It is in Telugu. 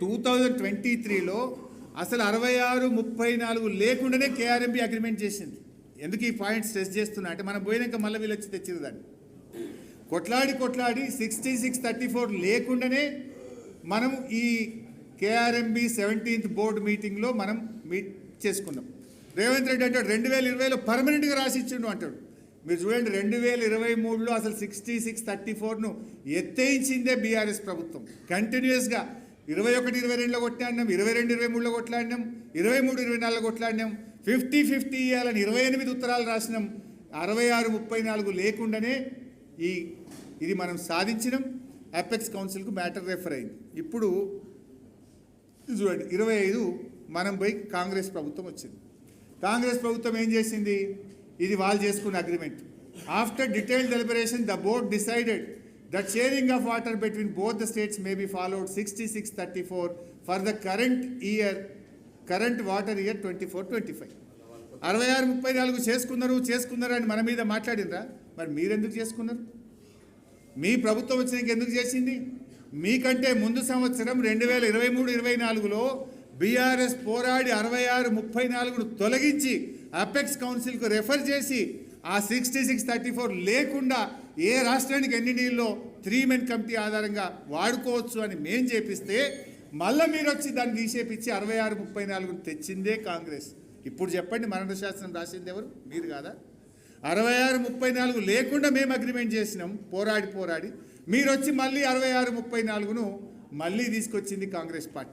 టూ థౌజండ్ ట్వంటీ త్రీలో అసలు అరవై ఆరు ముప్పై నాలుగు లేకుండానే కేఆర్ఎంపీ అగ్రిమెంట్ చేసింది. ఎందుకు ఈ పాయింట్ స్ట్రెస్ చేస్తున్నా? అంటే మనం పోయినాక మళ్ళీ వీళ్ళు వచ్చి తెచ్చింది దాన్ని. కొట్లాడి కొట్లాడి సిక్స్టీ సిక్స్ థర్టీ ఫోర్ లేకుండానే మనం ఈ కేఆర్ఎంబి సెవెంటీన్త్ బోర్డు మీటింగ్లో మనం మీట్ చేసుకున్నాం. రేవంత్ రెడ్డి అంటాడు రెండు వేల ఇరవైలో పర్మనెంట్గా రాసి ఇచ్చిండు అంటాడు. మీరు చూడండి రెండు వేల ఇరవై మూడులో అసలు సిక్స్టీ సిక్స్ థర్టీ ఫోర్ను ఎత్తేయించిందే బీఆర్ఎస్ ప్రభుత్వం. కంటిన్యూస్గా ఇరవై ఒకటి ఇరవై రెండులో కొట్లాడినాం ఇరవై రెండు ఇరవై మూడులో కొట్లాడినాం ఇరవై మూడు ఇరవై నాలుగులో కొట్లాడినాం ఫిఫ్టీ ఫిఫ్టీ ఇవ్వాలని ఇరవై ఎనిమిది ఉత్తరాలు రాసినాం అరవై ఆరు ముప్పై నాలుగు లేకుండానే ఈ ఇది మనం సాధించినాం అపెక్స్ కౌన్సిల్కు మ్యాటర్ రెఫర్ అయింది. ఇప్పుడు చూడండి ఇరవై ఐదు మనం పోయి కాంగ్రెస్ ప్రభుత్వం వచ్చింది. కాంగ్రెస్ ప్రభుత్వం ఏం చేసింది? ఇది వాళ్ళు చేసుకున్న agreement. After detail deliberation the board decided the sharing of water between both the states may be followed sixty six thirty four for the current year current water year twenty four twenty five అరవై ఆరు ముప్పై నాలుగు చేసుకున్నారు చేసుకున్నారు అని మన మీద మాట్లాడినరా మరి మీరెందుకు చేసుకున్నారు? మీ ప్రభుత్వం వచ్చినాక ఎందుకు చేసింది? మీకంటే ముందు సంవత్సరం రెండు వేల ఇరవై మూడు ఇరవై నాలుగులో బీఆర్ఎస్ పోరాడి అరవై ఆరు ముప్పై నాలుగును తొలగించి అపెక్స్ కౌన్సిల్కు రెఫర్ చేసి ఆ సిక్స్టీ సిక్స్ థర్టీ ఫోర్ లేకుండా ఏ రాష్ట్రానికి ఎన్ని త్రీ మెన్ కమిటీ ఆధారంగా వాడుకోవచ్చు అని మేం చేపిస్తే మళ్ళీ మీరు వచ్చి దాన్ని తీసేపిచ్చి అరవై ఆరు ముప్పై నాలుగు తెచ్చిందే కాంగ్రెస్. ఇప్పుడు చెప్పండి మరణ శాస్త్రం రాసింది ఎవరు? మీరు కాదా? అరవై ఆరు ముప్పై నాలుగు లేకుండా మేము అగ్రిమెంట్ చేసినాం పోరాడి పోరాడి. మీరు వచ్చి మళ్ళీ అరవై ఆరు ముప్పై నాలుగును మళ్ళీ తీసుకొచ్చింది కాంగ్రెస్ పార్టీ.